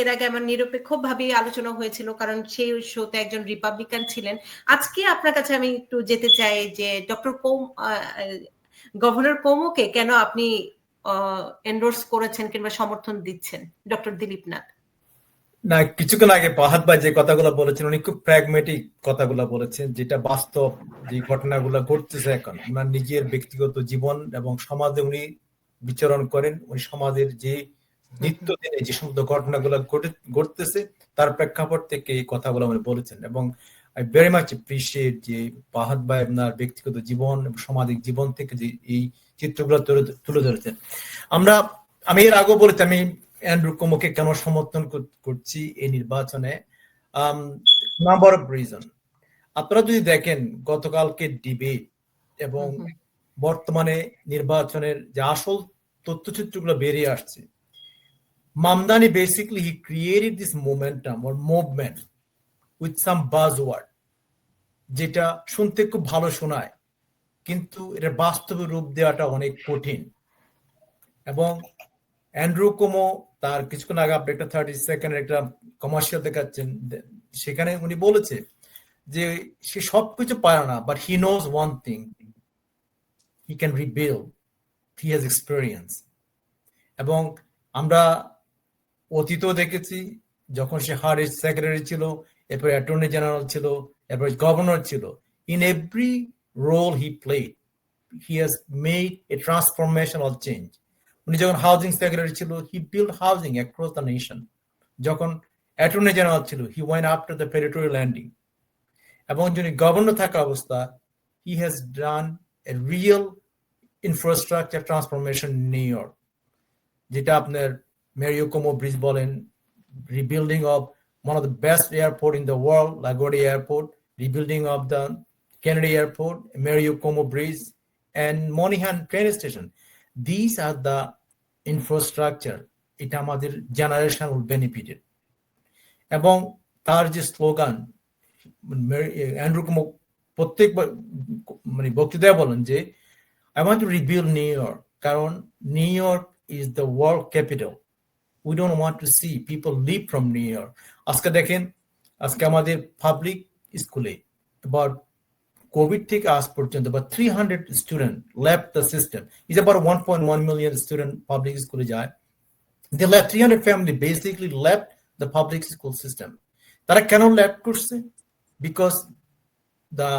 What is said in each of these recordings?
এর আগে আমার নিরপেক্ষ ভাবে আলোচনা হয়েছিল, কারণ সেই শোতে একজন রিপাবলিকান ছিলেন। আজকে আপনার কাছে আমি একটু যেতে চাই যে ডক্টর কৌম গভর্নর কৌমকে কেন আপনি এন্ডোর্স করেছেন কিংবা সমর্থন দিচ্ছেন? ডক্টর দিলীপ নাথ। না, কিছুক্ষণ আগে পাহাদ ভাই যে কথাগুলো বলেছেন, উনি খুব প্র্যাগমেটিক কথাগুলো বলেছেন, যেটা বাস্তব যে ঘটনাগুলো ঘটতেছে এখন। ওনার নিজের ব্যক্তিগত জীবন এবং সমাজে উনি বিচরণ করেন, উনি সমাজের যে নিত্যদিনে যে সমস্ত ঘটনাগুলো ঘটতেছে তার প্রেক্ষাপট থেকে এই কথাগুলো উনি বলেছেন এবং আই ভেরি মাচ এপ্রিসিয়েট যে পাহাদ ভাই আপনার ব্যক্তিগত জীবন এবং সামাজিক জীবন থেকে যে এই চিত্রগুলো তুলে ধরেছেন। আমরা আমি এর আগেও বলেছি আমি অ্যান্ড্রু কোমোকে কেন সমর্থন করছি এই নির্বাচনে? নাম্বার অফ রিজন আপনারা যদি দেখেন গতকালকে ডিবেট এবং বর্তমানে নির্বাচনের যে আসল তথ্যচিত্রগুলো বেরিয়ে আসছে Mamdani basically he created this momentum or movement with some buzzword যেটা শুনতে খুব ভালো শোনায়, কিন্তু এটা বাস্তবে রূপ দেওয়াটা অনেক কঠিন। এবং অ্যান্ড্রু কোমো তার কিছুক্ষণ আগে আপনি একটা থার্টি সেকেন্ডের একটা কমার্শিয়াল দেখাচ্ছেন সেখানে উনি বলেছে যে সে সবকিছু পারে না but he knows one thing he can rebuild he has experience এবং আমরা অতীতও দেখেছি, যখন সে হার সেক্রেটারি ছিল, এরপর অ্যাটর্নি জেনারেল ছিল, এরপর গভর্নর ছিল in every role he played he has made a transformational change উনি যখন হাউজিং সেক্রেটারি ছিল he build housing across the nation যখন অ্যাটর্নি জেনারেল ছিল he win after the territorial landing এবং যিনি গভর্নর থাকা অবস্থা he has done a real infrastructure transformation New York যেটা আপনার মেরিও কোমো ব্রিজ বলেন rebuilding of one of the best airport in the world, LaGuardia Airport, rebuilding of the Kennedy Airport, Mario Como Bridge, and Monihan train station. These are the infrastructure. এটা আমাদের generation benefited এবং তার যে slogan Andrew কুমো প্রত্যেক মানে বক্তৃতায় বলেন যে I want to rebuild New York কারণ New York is the world capital we don't want to see people leave from New York আজকে দেখেন, আজকে আমাদের পাবলিক স্কুলে এবার কোভিড থেকে আজ পর্যন্ত বা three hundred student left the system is আবার one point one million student public স্কুলে যায়। They left three hundred family basically left the public school system তারা কেন লেফট করছে? Because the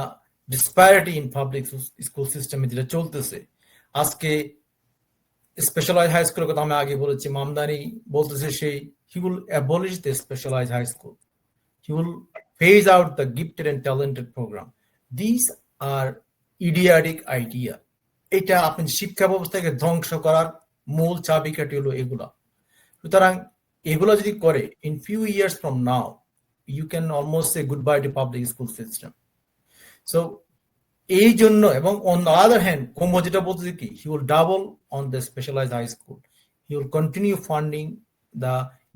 disparity in public school সিস্টেমে যেটা চলতেছে, আজকে স্পেশালাইজ হাই স্কুলের কথা আমি আগে বলেছি মামদানি বলতেছে সেই he will abolish the specialized high school. He will phase out the gifted and talented program. These are idiotic idea. এটা আপনি শিক্ষা ব্যবস্থাকে ধ্বংস করার মূল চাবিকাঠি হলো এগুলা সুতরাং এগুলো যদি করে in few years from now you can almost say good bye to public school system so এই জন্য এবং অন দ্য আদার হ্যান্ড কুম্ভ যেটা বলতেছে কি he will double on the specialize high school he will continue funding the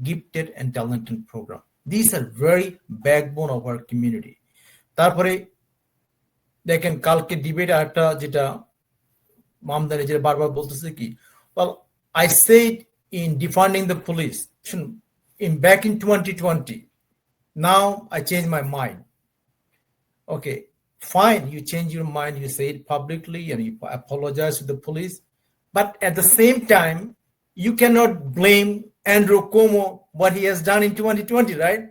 gifted and talented program this are very backbone of our community তারপরে দেখেন, কালকে ডিবেট একটা যেটা মামদানি যেটা বারবার বলতেছে কি well I say in defunding the police শুন in back in twenty twenty now I change my mind okay fine you change your mind you say it publicly and you apologize to the police but at the same time you cannot blame Andrew Cuomo what he has done in 2020, right?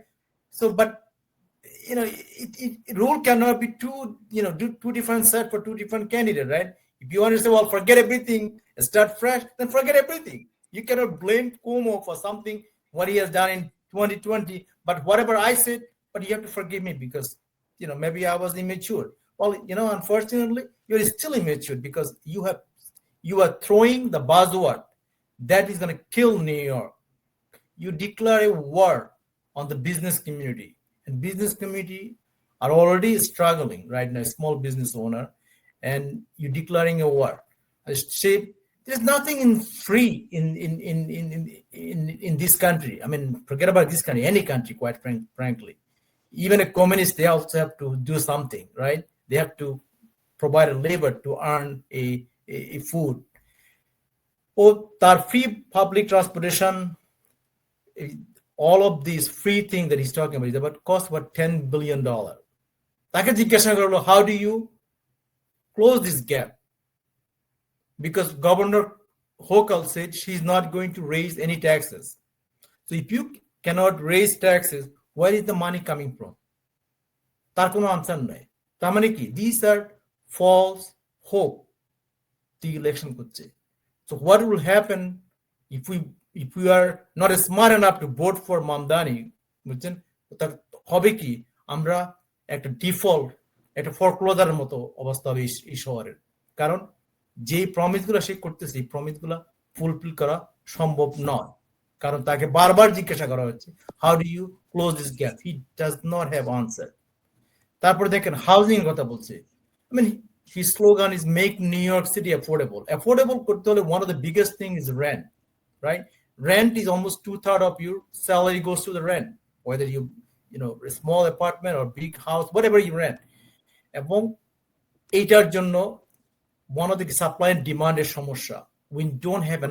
So, but you know, it, it, rule cannot be two, you know, do two different set for two different candidates, right? If you want to say, well, forget everything start fresh, then forget everything. You cannot blame Cuomo for something what he has done in 2020. But whatever I said, but you have to forgive me because you know maybe I was immature. Well, you know, unfortunately, you're still immature because you have you are throwing the buzzword that is going to kill New York. You declare a war on the business community and business community are already struggling right now small business owner and you're declaring a war. I say there's nothing in free in in in in in, in this country. I mean forget about this country any country quite frank, frankly even a communist they also have to do something right they have to provide a labor to earn a, a, a food ও তার free public transportation all of these free thing that he's talking about is about cost about 10 billion dollar তাকে জিজ্ঞাসা করলো how do you close this gap because governor Hochul said she's not going to raise any taxes so if you cannot raise taxes where is the money coming from? তার কোনো answer নাই। তার মানে কি? This are false hope the election করছে। So what will happen if we if you are not smart enough to vote for Mamdani বুঝছেন? তার হবে কি? আমরা একটা ডিফল্ট একটা ফরক্লোজারের মতো অবস্থা হবে এই- শহরের। কারণ যে প্রমিসগুলা সে করতেছে, এই প্রমিসগুলা ফুলফিল করা সম্ভব নয়। কারণ তাকে বারবার জিজ্ঞাসা করা হচ্ছে how do you close this gap he does not have answer তারপরে দেখেন হাউজিং কথা বলছে I mean his slogan is make New York City affordable. Affordable করতে হলে one of the biggest thing is rent, right? Rent is almost two third of your salary goes to the rent, whether you you know a small apartment or big house, whatever you rent. এবং এইটার জন্য of the supply and demand এর সমস্যা. We don't have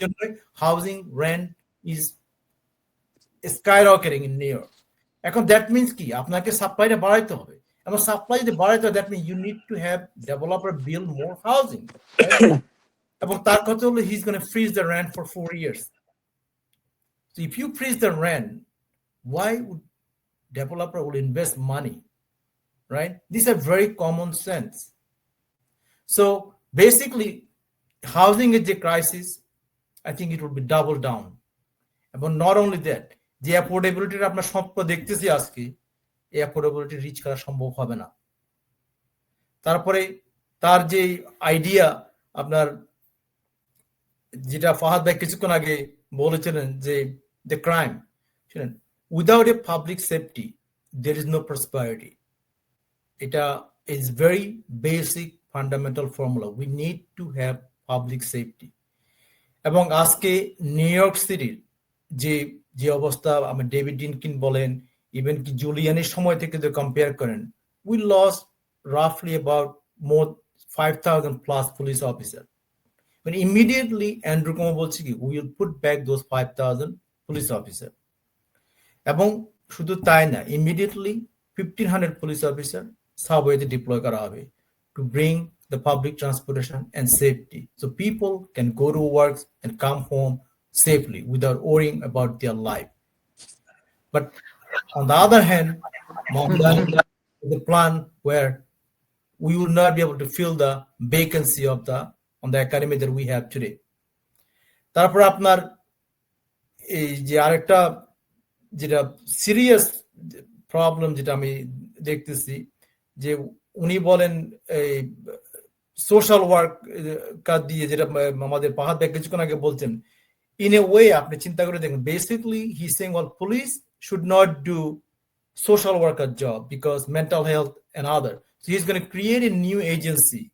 enough housing rent is skyrocketing in New York. এখন that means কি আপনাকে সাপ্লাইটা বাড়াইতে হবে এবং সাপ্লাই যদি বাড়াইতে হয় that mean you need to have developer build more housing এবং তার কথা হলো he is gonna freeze the rent for four years So if you freeze the rent, why would developer will invest money? Right? These are very common sense. So basically, housing is the crisis. I think it will be double down. এবং not only that যে অ্যাফোর্ডেবিলিটির আপনার স্বপ্ন দেখতেছি আজকে, এই affordability rich করা সম্ভব হবে না। তারপরে তার যে আইডিয়া আপনার, যেটা ফাহাদ ভাই কিছুক্ষণ আগে বলেছিলেন যে দ্য ক্রাইম শুনেন without a public safety there is no prosperity এটা is very basic fundamental formula we need to have public safety এবং আজকে নিউ ইয়র্ক সিটির যে যে অবস্থা, আমি ডেভিড ডিনকিন বলেন, ইভেন কি জুলিয়ানের সময় থেকে যদি কম্পেয়ার করেন we lost রাফলি about more five thousand plus police officer মানে ইমিডিয়েটলি অ্যান্ড্রু কুমার বলছে কি will put back those five thousand police officer এবং শুধু তাই না immediately fifteen hundred police officer সাবওয়েতে deploy করা হবে to bring the public transportation and safety so people can go to work and come home safely without worrying about their life. But on the other hand, Mohammed is a plan where we will not be able to fill the vacancy of the on the academy that we have today. তারপর আপনার এই যে আরেকটা যেটা serious problem যেটা আমি দেখতেছি যে উনি বলেন এই সোশ্যাল ওয়ার্ক কাজ দিয়ে যেটা আমাদের পাহাড় ব্যাগ কিছুক্ষণ আগে বলছেন in a way আপনি চিন্তা করে দেখুন basically he's saying well police should not do social worker job because mental health and other so he's going to create a new agency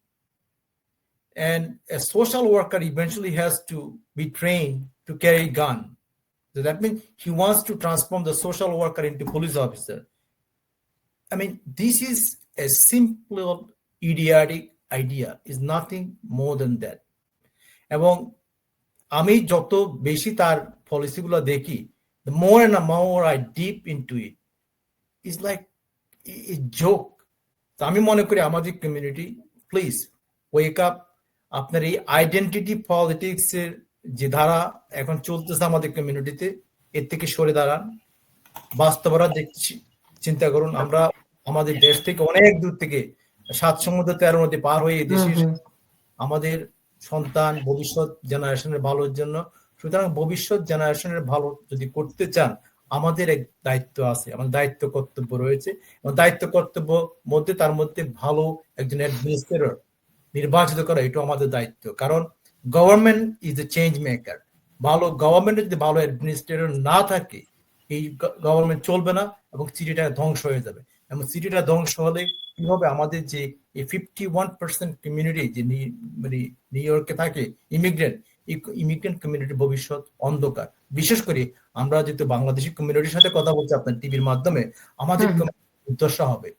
and a social worker eventually has to be trained to carry a gun so that means he wants to transform the social worker into police officer i mean this is a simple idiotic idea is nothing more than that. এবং আমি যত বেশি তার পলিসিগুলো দেখি, the more and more I deep into it. It's like a joke. তো আমি মনে করি আমাদের কমিউনিটি প্লিজ ওয়েক আপ আপনার এই আইডেন্টিটি পলিটিক্স এর যে ধারা এখন চলতেছে আমাদের কমিউনিটিতে এর থেকে সরে দাঁড়ান। বাস্তবরা দেখছি, চিন্তা করুন, আমরা আমাদের দেশ থেকে অনেক দূর থেকে সাত সমুদ্র তেরোর মধ্যে পার হয়ে দেশে আমাদের সন্তান ভবিষ্যৎ জেনারেশনের ভালোর জন্য সুতরাং ভবিষ্যৎ জেনারেশনের ভালো যদি করতে চান আমাদের এক দায়িত্ব আছে আমাদের দায়িত্ব কর্তব্য রয়েছে। এবং দায়িত্ব কর্তব্য মধ্যে তার মধ্যে ভালো একজন অ্যাডমিনিস্ট্রেটর নির্বাচিত করা এটাও আমাদের দায়িত্ব। কারণ government is a change maker ভালো গভর্নমেন্টের যদি ভালো অ্যাডমিনিস্ট্রেটর না থাকে এই গভর্নমেন্ট চলবে না এবং সিটিটা ধ্বংস হয়ে যাবে। এবং সিটিটা ধ্বংস হলে কি হবে আমাদের যে এই ফিফটি ওয়ান পার্সেন্ট কমিউনিটি যে মানে নিউ ইয়র্কে থাকে ইমিগ্রেন্ট ইমিগ্রেন্ট কমিউনিটির ভবিষ্যৎ অন্ধকার। বিশেষ করে আমরা যেহেতু বাংলাদেশি কমিউনিটির সাথে কথা বলছি আপনার টিভির মাধ্যমে আমাদের দুর্দশা হবে।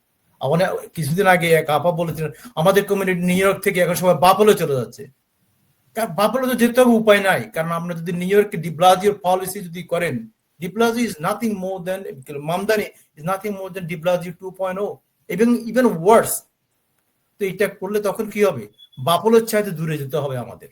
আমাদের কিছুদিন আগে এক আপা বলেছিলেন আমাদের কমিউনিটি নিউ ইয়র্ক থেকে এখন সবাই বাপলে চলে যাচ্ছে। কারণ বাপলে তো যেতে হবে উপায় নাই কারণ আমরা যদি নিউ ইয়র্কে ডিব্লাজিওর পলিসি যদি করেন de Blasio is nothing more than Mamdani is nothing more than de Blasio two point O এবং ইভেন ওয়ার্স তো এটা করলে তখন কি হবে? বাপলের চাইতে দূরে যেতে হবে আমাদের।